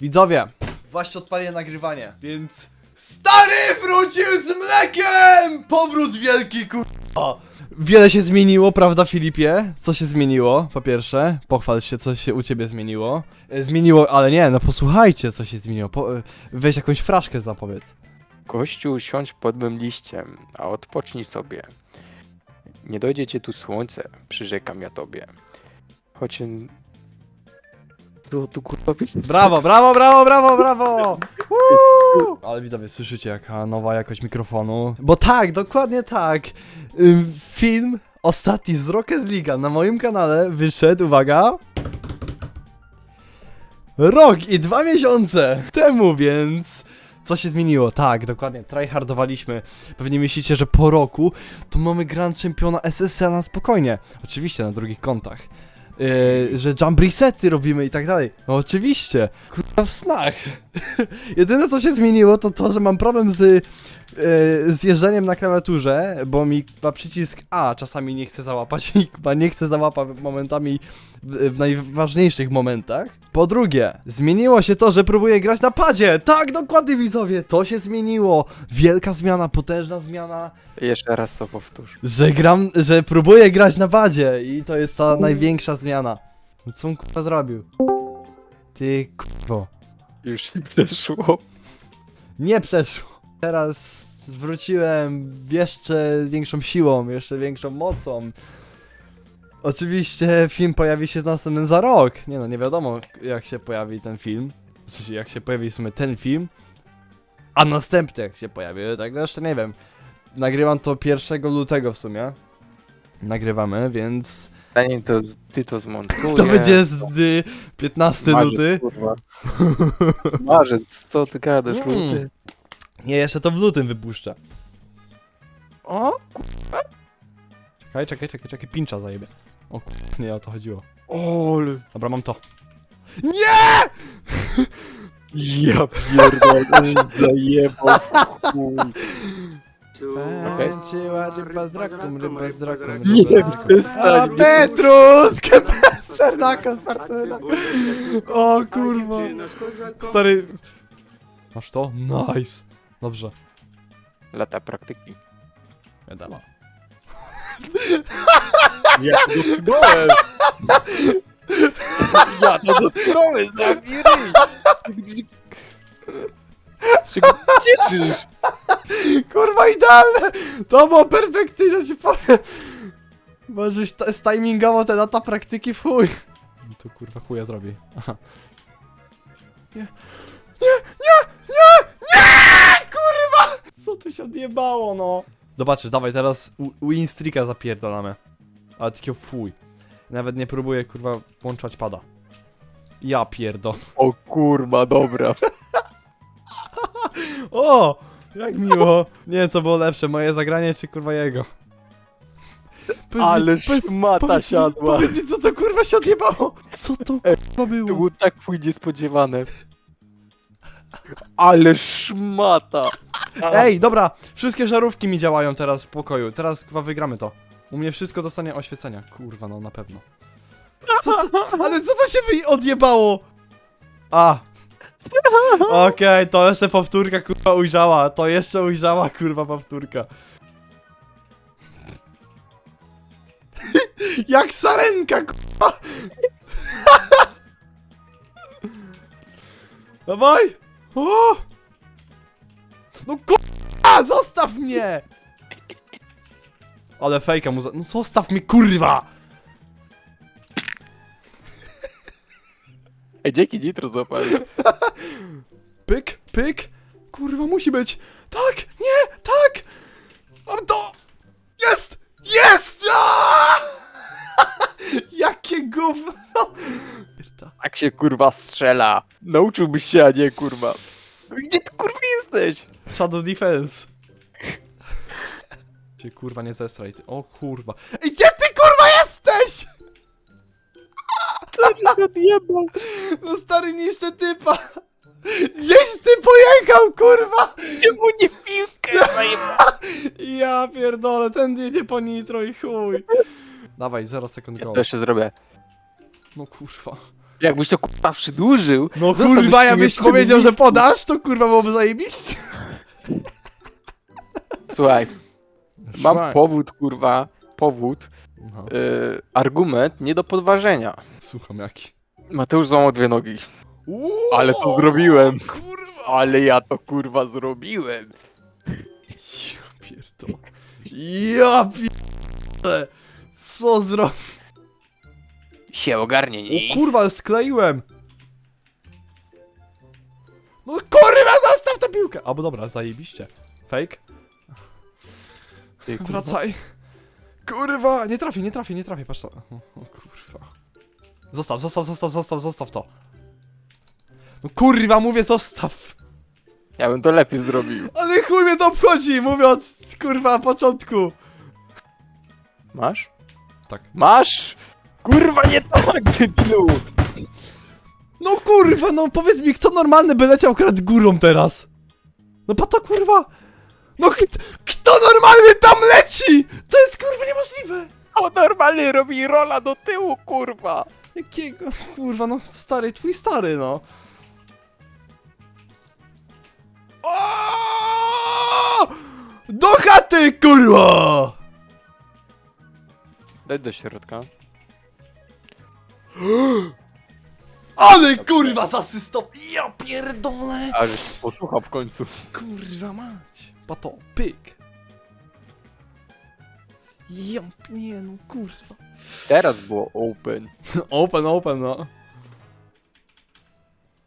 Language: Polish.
Widzowie, właśnie odpaliłem nagrywanie, więc... Stary wrócił z mlekiem! Powrót wielki, kurwa! Wiele się zmieniło, prawda Filipie? Co się zmieniło, po pierwsze? Pochwal się, co się u ciebie zmieniło. E, Zmieniło, ale nie, no posłuchajcie, co się zmieniło. Po, e, weź jakąś fraszkę zapowiedz. Gościu, siądź pod mym liściem, a odpocznij sobie. Nie dojdzie cię tu słońce, przyrzekam ja tobie. Choć... Co tu kurwa? Brawo, brawo, brawo, brawo, brawo! Ale widzowie, słyszycie jaka nowa jakość mikrofonu? Bo tak, dokładnie tak. Film ostatni z Rocket League na moim kanale wyszedł, uwaga... Rok i dwa miesiące temu, więc... Co się zmieniło? Tak, dokładnie, tryhardowaliśmy. Pewnie myślicie, że po roku to mamy Grand Championa SSA na spokojnie. Oczywiście na drugich kontach. Yy, że jump resety robimy i tak dalej. No oczywiście. Kurwa w snach. Jedyne co się zmieniło to to, że mam problem z, yy, z jeżdżeniem na klawiaturze, bo mi chyba przycisk A czasami nie chce załapać i chyba nie chce załapać momentami w, w najważniejszych momentach. Po drugie, zmieniło się to, że próbuję grać na padzie. Tak, dokładnie widzowie, to się zmieniło. Wielka zmiana, potężna zmiana Jeszcze raz to powtórz. że gram, że próbuję grać na padzie i to jest ta największa zmiana. Co on kurwa zrobił? Ty kurwo. Już się przeszło. Nie przeszło. Teraz wróciłem jeszcze większą siłą, jeszcze większą mocą. Oczywiście film pojawi się z następnym za rok. Nie no, nie wiadomo jak się pojawi ten film. W sensie jak się pojawi w sumie ten film. A następny jak się pojawi, tak no jeszcze nie wiem. Nagrywam to 1 lutego w sumie. Nagrywamy, więc Zanim to ty to zmontujesz... to będzie z y, 15 Marzec, luty. kurwa. Marzec, co ty gadasz, Mm. luty? Nie, jeszcze to w lutym wypuszczę. O, Czekaj, czekaj, czekaj, czekaj, pincza zajebie. O kur... nie o to chodziło. ole. Dobra, mam to. Nie! Ja pierdolę, to się zajebał, chuj. Okej. Tańczyła ryba z ryba z Nie, z raką. przestań. A, Petrus! Z Fernaka, z. O kurwa. Stary... Masz to? Nice. Dobrze. Lata praktyki. Wiadomo. Ja to dotknąłem! Ja to dotknąłem, zabieraj! Z czego cieszysz? Kurwa idealne! To było perfekcyjne, ci powiem. Możeś t- stimingował te lata praktyki w chuj. No tu kurwa chuja zrobi. Aha. Nie. Nie, nie! Co tu się odjebało, no? Zobaczysz, dawaj, teraz u- win streaka zapierdolamy. Ale takiego fuj. Nawet nie próbuję, kurwa, włączać pada. Ja pierdo. O kurwa, dobra. O! Jak miło. Nie wiem, co było lepsze, moje zagranie czy kurwa jego. Powiedz mi- Ale powiedz- szmata powiedz mi- siadła. Powiedz mi, co to kurwa się odjebało? Co to kurwa To było? było tak chuj niespodziewane. Ale szmata. Ej, dobra, wszystkie żarówki mi działają teraz w pokoju. Teraz kurwa wygramy to. U mnie wszystko dostanie oświecenia. Kurwa, no na pewno. Co, co, ale co to się wy odjebało? A. Okej, to jeszcze powtórka kurwa ujrzała. To jeszcze ujrzała kurwa powtórka. Jak sarenka kurwa. Dawaj. O! No kurwa, zostaw mnie! Ale fejka mu za... No zostaw mnie kurwa! Ej, dzięki nitro zapal. Pyk, pyk. Kurwa, musi być. Tak, nie, tak! Mam to! Jest! Jest! Aaaa! Jakie gówno! Tak się kurwa strzela. Nauczyłbyś się, a nie kurwa. No Gdzie ty kurwa jesteś? Shadow Defense. Się kurwa nie zestraj. ty- O kurwa. Ej, gdzie ty kurwa jesteś? Co się odjebał? No stary niszczy typa. Gdzieś ty pojechał, kurwa! Czemu nie piłkę zajebał? Ja pierdolę, ten jedzie po nitro i chuj. Dawaj, 0 sekund go. to jeszcze zrobię. No kurwa. Jakbyś to kurwa przedłużył. No kurwa, jakbyś przed powiedział, że podasz, to kurwa byłoby zajebiście. Słuchaj, mam Szwaj. powód, kurwa, powód, No, y, argument nie do podważenia. słucham jaki. Mateusz złamał dwie nogi. Uuu, Ale to zrobiłem. Kurwa. Ale ja to kurwa zrobiłem. Ja pierdolę. Ja pierdolę. Co zrobię? Się ogarnie, O kurwa, skleiłem. No kurwa, zostaw tę piłkę. Albo dobra, zajebiście. Fake. Ty, kurwa. Wracaj. Kurwa, nie trafię, nie trafię, nie trafię, patrz to. O, o kurwa. Zostaw, zostaw, zostaw, zostaw, zostaw to. No kurwa, mówię zostaw. Ja bym to lepiej zrobił. Ale chuj mnie to obchodzi, mówię od kurwa początku. Masz? Tak. Masz? Kurwa, nie tak, debilu! No kurwa, no powiedz mi, kto normalny by leciał akurat górą teraz? No pa to kurwa. No kt kto normalny tam leci? To jest kurwa niemożliwe. On normalnie robi rola do tyłu, kurwa! Jakiego? Kurwa, no stary, twój stary, no. O! Do chaty, kurwa! Daj do środka. Ale kurwa z asystą! Ja pierdolę! A żeś posłuchał w końcu. Kurwa mać! Pato, pyk! Ja, nie no, kurwa. Teraz było open. Open, open, no.